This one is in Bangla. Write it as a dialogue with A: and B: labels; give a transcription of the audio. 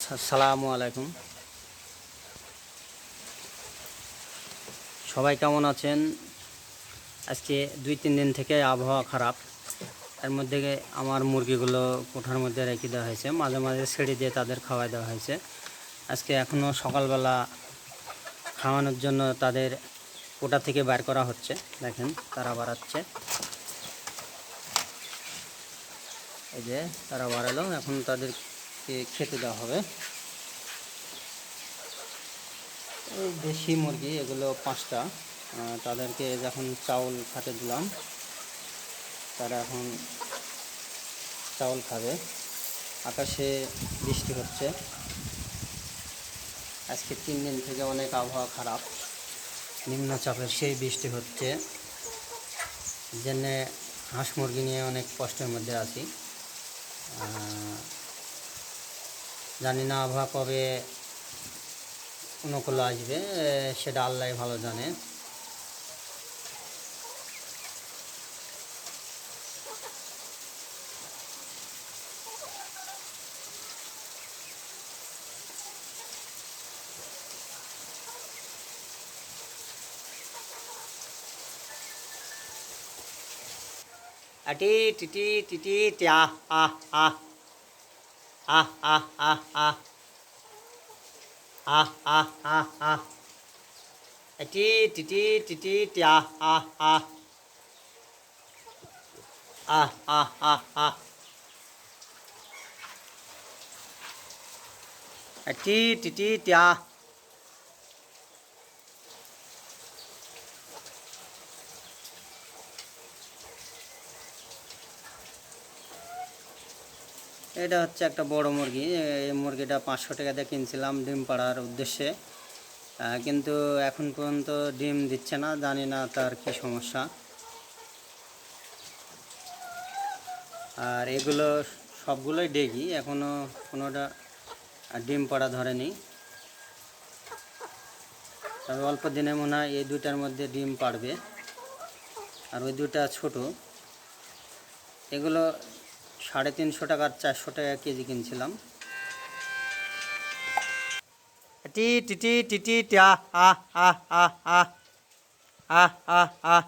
A: আসসালামু আলাইকুম। সবাই কেমন আছেন? আজকে দুই তিন দিন থেকে আবহাওয়া খারাপ। এর মধ্যে আমার মুরগিগুলো কোঠার মধ্যে রেখে দেওয়া হয়েছে। মাঝে মাঝে ছেড়ে দিয়ে তাদের খাওয়াই দেওয়া হয়েছে। আজকে এখনও সকালবেলা খাওয়ানোর জন্য তাদের কোটা থেকে বের করা হচ্ছে। দেখেন, তারা বাড়াচ্ছে। এই যে তারা বাড়ালো। এখন তাদেরকে খেতে দেওয়া হবে। দেশি মুরগি, এগুলো পাঁচটা। তাদেরকে যখন চাউল খাতে দিলাম, তারা এখন চাউল খাবে। আকাশে বৃষ্টি হচ্ছে। আজকে তিন দিন থেকে অনেক আবহাওয়া খারাপ। নিম্নচাপের সেই বৃষ্টি হচ্ছে জন্যে হাঁস মুরগি নিয়ে অনেক কষ্টের মধ্যে আছি। জানি না আবহাওয়া কবে অনুকূল আসবে, সেটা আল্লাহ ভালো জানে। আটি টিটি টিটি টিয়া আহ আহ 啊啊啊啊啊啊啊啊滴滴滴滴滴啊啊啊啊啊啊啊滴滴滴滴啊 এটা হচ্ছে একটা বড় মুরগি। এই মুরগিটা পাঁচশো টাকা দিয়ে কিনছিলাম ডিম পাড়ার উদ্দেশ্যে। কিন্তু এখন পর্যন্ত ডিম দিচ্ছে না, জানি না তার কি সমস্যা। আর এগুলো সবগুলোই ডেগি এখনও কোনোটা ডিম পাড়া ধরেনি। তবে অল্প দিনে মনে হয় এই দুটার মধ্যে ডিম পাড়বে। আর ওই দুটা ছোট। এগুলো সাড়ে তিনশো টাকার চারশো টাকা কেজি কিনছিলাম। টি টি টি টি টি আ আহ আহ আহ আহ আহ আহ আহ